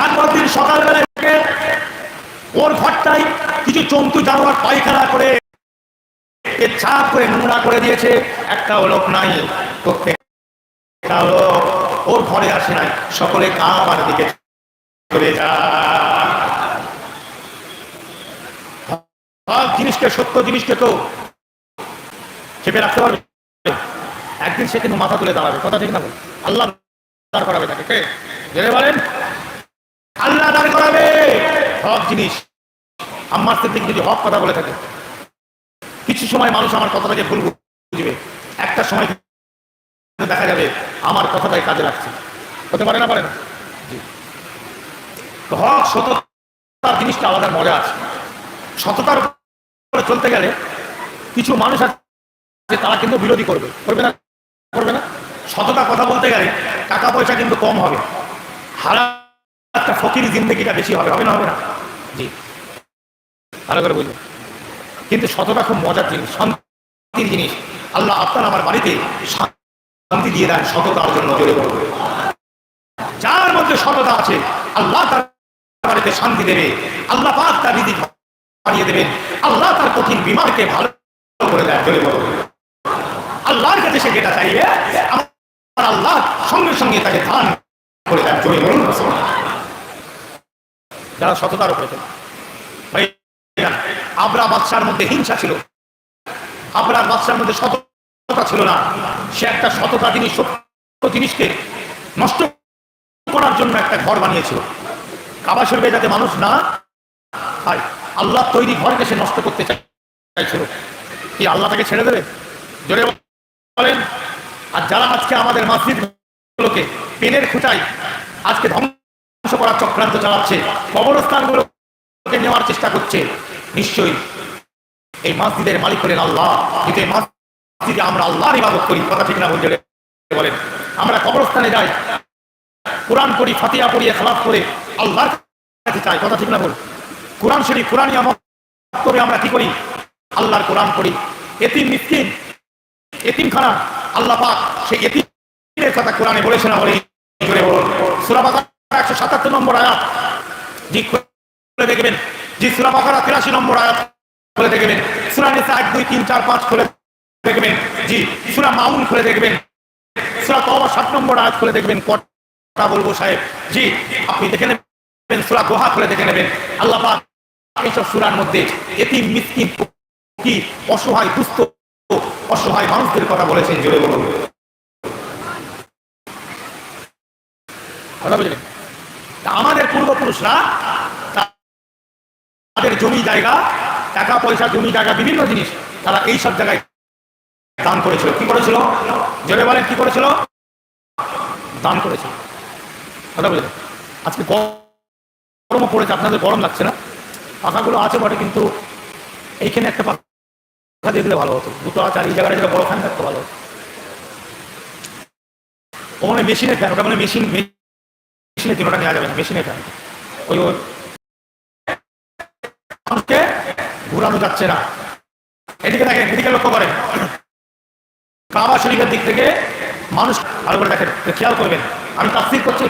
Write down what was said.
তারপর দিন সকালবেলা থেকে ওর ঘরটাই কিছু জন্তু জানোয়ার পায়খানা করে চাপ করে নোংরা করে দিয়েছে। একটা লোক নাই ওর ঘরে আসে নাই। সকলে কাবার দিকে সব জিনিসকে, সত্য জিনিসকে তো চেপে রাখতে পারবে। একদিন সে কিন্তু মাথা তুলে দাঁড়াবে। কথা ঠিক না আল্লাহ করাবে তাকে। কে? বলেন। আল্লাহ দাঁড় করাবে। সব জিনিস আমার সিদ্দিক যদি হক কথা বলে থাকে। কিছু সময় মানুষ আমার কথাটাকে ভুল বুঝবে। একটা সময় দেখা যাবে আমার কথাটাই কাজে লাগছে। হতে পারে না পারে না? হক, সততার জিনিসটা আলাদা মজা আছে। সততার উপরে চলতে গেলে কিছু মানুষ আছে, তারা কিন্তু বিরোধী করবে। করবে না? করবে না? সততা কথা বলতে গেলে টাকা পয়সা কিন্তু কম হবে। হারা একটা ফকির জিন্দগিটা বেশি হবে হবে না হবে না? জি। ভালো করে বুঝবেন কিন্তু সততা খুব মজার জিনিস, শান্তির জিনিস। আল্লাহ আপনার আমার বাড়িতে শান্তি দিয়ে দেন সততার জন্য যার মধ্যে সততা আছে, আল্লাহ তার বাড়িতে শান্তি দেবে। আল্লাহ পাক তার রীতি বাড়িয়ে দেবেন। আল্লাহ তার কঠিন বিমারকে ভালো করে দেয় জোরে বলবে আল্লাহর কাছে সে যেটা চাইবে, আমার আল্লাহ সঙ্গে সঙ্গে তাকে ধান করে দেন, জোরে বলুন যারা সততার উপরে ভাই, আবরা বাদশার মধ্যে হিংসা ছিল। আবরার বাদশার মধ্যে সততা ছিল না। সে একটা সততা জিনিস সত্য জিনিসকে নষ্ট করার জন্য একটা ঘর বানিয়েছিল। কাবা শরীফে যাতে মানুষ না খায় আল্লাহ তৈরি ঘরকে সে নষ্ট করতে চাইছিল। কি আল্লাহ তাকে ছেড়ে দেবে? জোরে বলেন। আর যারা আজকে আমাদের মসজিদ গুলোকে পেনের খুঁটাই আজকে ধ্বংস করার চক্রান্ত চালাচ্ছে, কবরস্থানগুলোকে নেওয়ার চেষ্টা করছে। নিশ্চয়ই এই মসজিদের মালিক হলেন আল্লাহ। কিন্তু এই মসজিদে আমরা আল্লাহর ইবাদত করি, কথা ঠিক না বলেন। আমরা কবরস্থানে যাই, কোরআন পড়ি ফাতিয়া পড়িয়ে খালাপ করে আল্লাহর কাছে চাই, কথা ঠিক না বল। কোরআন শরীফ, কোরআনই আমল করে আমরা কি করি? আল্লাহর কোরআন পড়ি। এতিম, মিসকিন, এতিমখানা, আল্লাহ পাক সেই এতিমের কথা কোরআনে বলেছে না বলে জোরে বাকারা 177 নম্বর আয়াত। খুলে দেখবেন। জি, সূরা বাকারা 83 নম্বর আয়াত খুলে দেখবেন। সূরা নিসা 1 2 3 4 5 খুলে দেখবেন। জি, সূরা মাউন খুলে দেখবেন। সূরা তওবা 7 নম্বর আয়াত খুলে দেখবেন। কথা বলব সাহেব? জি, আপনি দেখে নেবেন। সূরা দোহা খুলে দেখে নেবেন। আল্লাহ পাক এইসব সূরার মধ্যে এতিম, মিসকিন কি অসহায়, দুস্থ, অসহায় মানুষদের কথা বলেছেন। জোরে বলুন। কথা বুঝলেন? আমাদের পূর্বপুরুষরা, তাদের জমি জায়গা, টাকা পয়সা, জমি জায়গা, বিভিন্ন জিনিস তারা এই সব জায়গায় দান করেছিল। কি করেছিল? জোরে বলেন, কি করেছিল? দান করেছিল। কথা বুঝলেন আজকে গরমও পড়েছে, আপনাদের গরম লাগছে না? পাখাগুলো আছে বটে, কিন্তু এইখানে একটা পাখা দিয়ে দিলে ভালো হতো। দুটো আছে, আর এই জায়গাটা যেটা বড় ফ্যান থাকতো ভালো হতো। ও মানে মেশিনের ফ্যান ওটা মানে মেশিন মেশিনে দিন নেওয়া যাবে না ফ্যান ওই ওকে মানুষকে ঘুরানো যাচ্ছে না। এদিকে দেখেন, এদিকে লক্ষ্য করেন। কাবা শরীফের দিক থেকে মানুষ ভালো করে দেখেন, খেয়াল করবেন। আমি তাফসির করছি